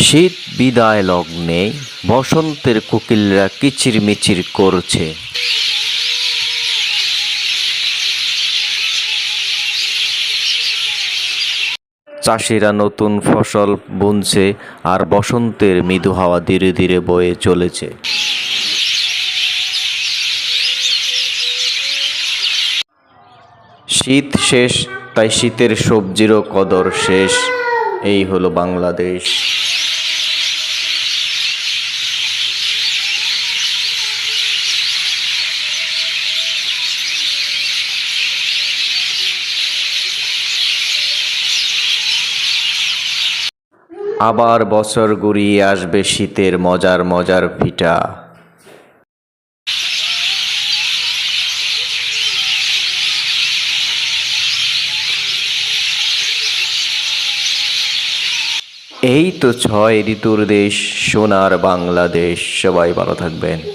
শীত বিদায় লগ্নে বসন্তের কোকিলরা কিচিরমিচির করছে। চাষিরা নতুন ফসল বুনছে আর বসন্তের মৃদু হাওয়া ধীরে ধীরে বয়ে চলেছে। শীত শেষ, তাই শীতের সবজিরও কদর শেষ। এই হলো বাংলাদেশ। আবার বছর গড়িয়ে আসবে শীতের মজার মজার ফিটা। এই তো ছয় ঋতুর দেশ, সোনার বাংলাদেশ। সবাই ভালো থাকবেন।